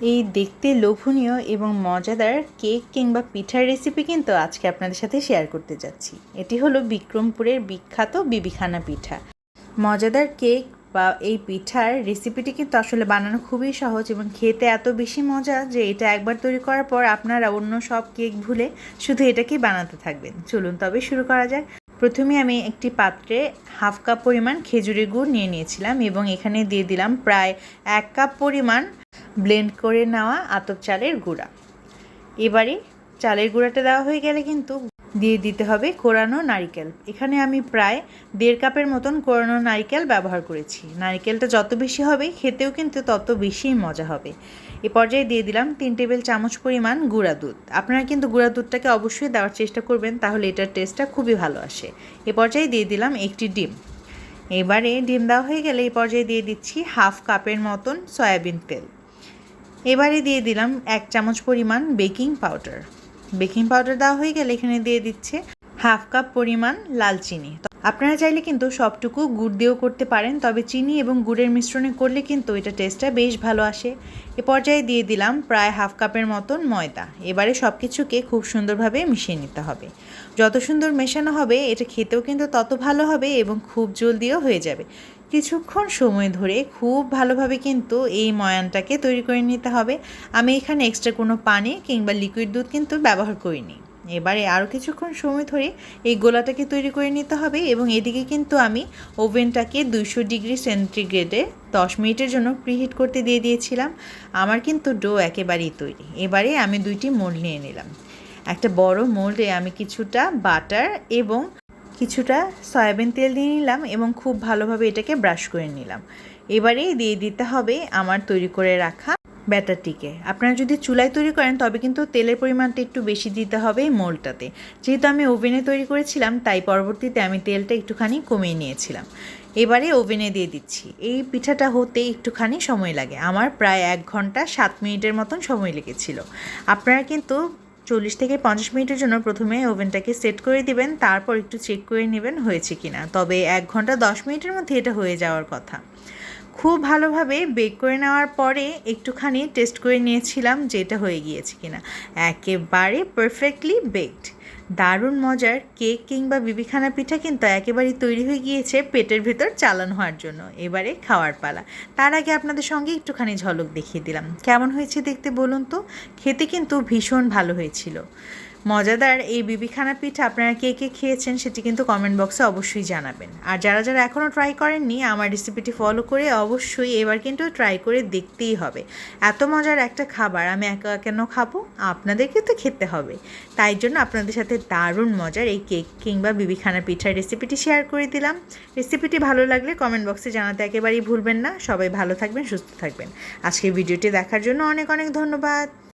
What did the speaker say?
এই দেখতে লোভনীয় এবং মজাদার কেক কিংবা পিঠার রেসিপি কিন্তু আজকে আপনাদের সাথে শেয়ার করতে যাচ্ছি। এটি হলো বিক্রমপুরের বিখ্যাত বিবিখানা পিঠা। মজাদার কেক বা এই পিঠার রেসিপিটি কিন্তু আসলে বানানো খুবই সহজ এবং খেতে এত বেশি মজা যে এটা একবার তৈরি করার পর আপনারা অন্য সব কেক ভুলে শুধু এটাকেই বানাতে থাকবেন। চলুন তবে শুরু করা যাক। প্রথমে আমি একটি পাত্রে হাফ কাপ পরিমাণ খেজুরের গুড় নিয়ে নিয়েছিলাম এবং এখানে দিয়ে দিলাম প্রায় এক কাপ পরিমাণ ব্লেন্ড করে নেওয়া আতপ চালের গুঁড়া। এবারে চালের গুঁড়াটা দেওয়া হয়ে গেলে কিন্তু দিয়ে দিতে হবে কোরানো নারিকেল। এখানে আমি প্রায় দেড় কাপের মতন কোরানো নারিকেল ব্যবহার করেছি। নারিকেলটা যত বেশি হবে, খেতেও কিন্তু তত বেশি মজা হবে। এ পর্যায়ে দিয়ে দিলাম তিন টেবিল চামচ পরিমাণ গুঁড়া দুধ। আপনারা কিন্তু গুঁড়া দুধটাকে অবশ্যই দেওয়ার চেষ্টা করবেন, তাহলে এটার টেস্টটা খুবই ভালো আসে। এ পর্যায়ে দিয়ে দিলাম একটি ডিম। এবারে ডিম দেওয়া হয়ে গেলে এই পর্যায়ে দিয়ে দিচ্ছি হাফ কাপের মতন সয়াবিন তেল। এবারে দিয়ে দিলাম এক চামচ পরিমাণ বেকিং পাউডার। বেকিং পাউডার দেওয়া হয়ে গেলে এখানে দিয়ে দিচ্ছে হাফ কাপ পরিমাণ লাল চিনি। আপনারা চাইলে কিন্তু সবটুকু গুড় দিয়েও করতে পারেন, তবে চিনি এবং গুড়ের মিশ্রণে করলে কিন্তু এটা টেস্টটা বেশ ভালো আসে। এ পর্যায়ে দিয়ে দিলাম প্রায় হাফ কাপের মতন ময়দা। এবারে সব কিছুকে খুব সুন্দরভাবে মিশিয়ে নিতে হবে। যত সুন্দর মেশানো হবে, এটা খেতেও কিন্তু তত ভালো হবে এবং খুব জলদিও হয়ে যাবে। কিছুক্ষণ সময় ধরে খুব ভালোভাবে কিন্তু এই ময়ানটাকে তৈরি করে নিতে হবে। আমি এখানে এক্সট্রা কোনো পানি কিংবা লিকুইড দুধ কিন্তু ব্যবহার করিনি। এবারে আরও কিছুক্ষণ সময় ধরে এই গোলাটাকে তৈরি করে নিতে হবে এবং এদিকে কিন্তু আমি ওভেনটাকে দুইশো ডিগ্রি সেন্টিগ্রেডে দশ মিনিটের জন্য প্রিহিট করতে দিয়ে দিয়েছিলাম। আমার কিন্তু ডো একেবারেই তৈরি। এবারে আমি দুইটি মোল্ড নিয়ে নিলাম। একটা বড় মোল্ডে আমি কিছুটা বাটার এবং কিছুটা সয়াবিন তেল দিয়ে নিলাম এবং খুব ভালোভাবে এটাকে ব্রাশ করে নিলাম। এবারে দিয়ে দিতে হবে আমার তৈরি করে রাখা ব্যাটারটিকে। আপনারা যদি চুলায় তৈরি করেন, তবে কিন্তু তেলের পরিমাণটা একটু বেশি দিতে হবে মোলটাতে। যেহেতু আমি ওভেনে তৈরি করেছিলাম, তাই পরবর্তীতে আমি তেলটা একটুখানি কমিয়ে নিয়েছিলাম। এবারে ওভেনে দিয়ে দিচ্ছি। এই পিঠাটা হতে একটুখানি সময় লাগে। আমার প্রায় এক ঘণ্টা সাত মিনিটের মতন সময় লেগেছিল। আপনারা কিন্তু চল্লিশ থেকে পঞ্চাশ মিনিটের জন্য প্রথমে ওভেনটাকে সেট করে দিবেন, তারপর একটু চেক করে নেবেন হয়েছে কিনা। তবে এক ঘণ্টা দশ মিনিটের মধ্যে এটা হয়ে যাওয়ার কথা। খুব ভালোভাবে বেক করে নেওয়ার পরে একটুখানি টেস্ট করে নিয়েছিলাম যে এটা হয়ে গিয়েছে কিনা। একেবারে পারফেক্টলি বেকড দারুণ মজার কেক কিংবা বিবিখানা পিঠা কিন্তু একেবারেই তৈরি হয়ে গিয়েছে পেটের ভেতর চালান হওয়ার জন্য। এবারে খাওয়ার পালা। তার আগে আপনাদের সঙ্গে একটুখানি ঝলক দেখিয়ে দিলাম। কেমন হয়েছে দেখতে বলুন তো? খেতে কিন্তু ভীষণ ভালো হয়েছিল। মজাদার এই বিবিখানা পিঠা আপনারা কে কে খেয়েছেন সেটি কিন্তু কমেন্ট বক্সে অবশ্যই জানাবেন। আর যারা যারা এখনও ট্রাই করেননি, আমার রেসিপিটি ফলো করে অবশ্যই এবার কিন্তু ট্রাই করে দেখতেই হবে। এত মজার একটা খাবার, আমি একা কেন খাব? আপনাদেরকে তো খেতে হবে। তাই জন্য আপনাদের সাথে দারুণ মজার এই কেক কিংবা বিবিখানা পিঠার রেসিপিটি শেয়ার করে দিলাম। রেসিপিটি ভালো লাগলে কমেন্ট বক্সে জানাতে একেবারেই ভুলবেন না। সবাই ভালো থাকবেন, সুস্থ থাকবেন। আজকের ভিডিওটি দেখার জন্য অনেক অনেক ধন্যবাদ।